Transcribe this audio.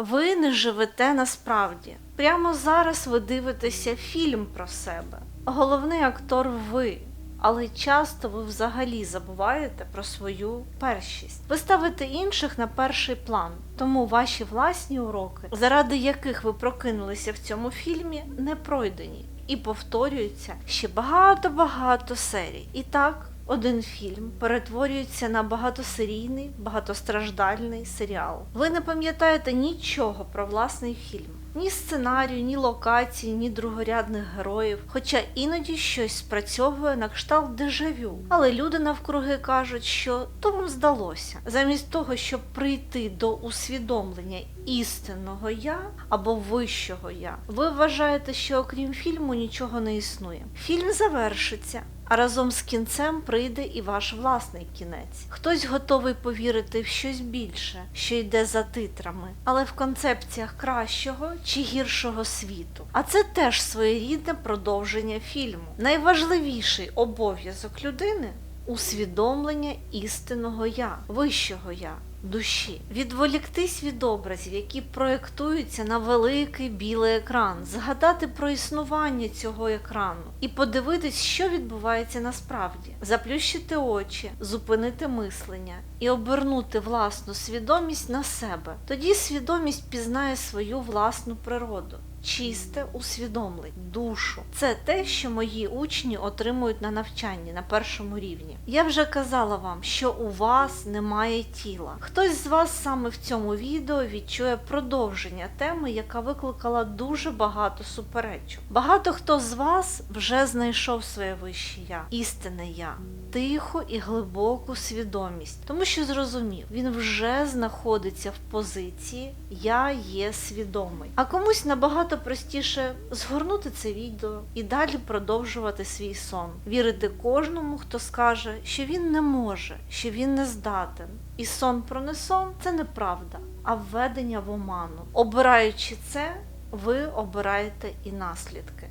Ви не живете насправді. Прямо зараз ви дивитеся фільм про себе. Головний актор ви. Але часто ви взагалі забуваєте про свою першість. Ви ставите інших на перший план, тому ваші власні уроки, заради яких ви прокинулися в цьому фільмі, не пройдені і повторюються ще багато-багато серій. І так, один фільм перетворюється на багатосерійний, багатостраждальний серіал. Ви не пам'ятаєте нічого про власний фільм. Ні сценарію, ні локації, ні другорядних героїв, хоча іноді щось спрацьовує на кшталт дежавю. Але люди навкруги кажуть, що то вам здалося. Замість того, щоб прийти до усвідомлення істинного я або вищого я, ви вважаєте, що окрім фільму нічого не існує. Фільм завершиться. А разом з кінцем прийде і ваш власний кінець. Хтось готовий повірити в щось більше, що йде за титрами, але в концепціях кращого чи гіршого світу. А це теж своєрідне продовження фільму. Найважливіший обов'язок людини усвідомлення істинного я, вищого я. Душі відволіктись від образів, які проєктуються на великий білий екран, згадати про існування цього екрану і подивитись, що відбувається насправді, заплющити очі, зупинити мислення і обернути власну свідомість на себе. Тоді свідомість пізнає свою власну природу. Чисте усвідомлення, душу. Це те, що мої учні отримують на навчанні на першому рівні. Я вже казала вам, що у вас немає тіла. Хтось з вас саме в цьому відео відчує продовження теми, яка викликала дуже багато суперечок. Багато хто з вас вже знайшов своє вище я, істинне я, тиху і глибоку свідомість, тому що зрозумів, він вже знаходиться в позиції Я є свідомий. А комусь набагато простіше згорнути це відео і далі продовжувати свій сон, вірити кожному, хто скаже, що він не може, що він не здатен. І сон про не сон це неправда, а введення в оману. Обираючи це, ви обираєте і наслідки.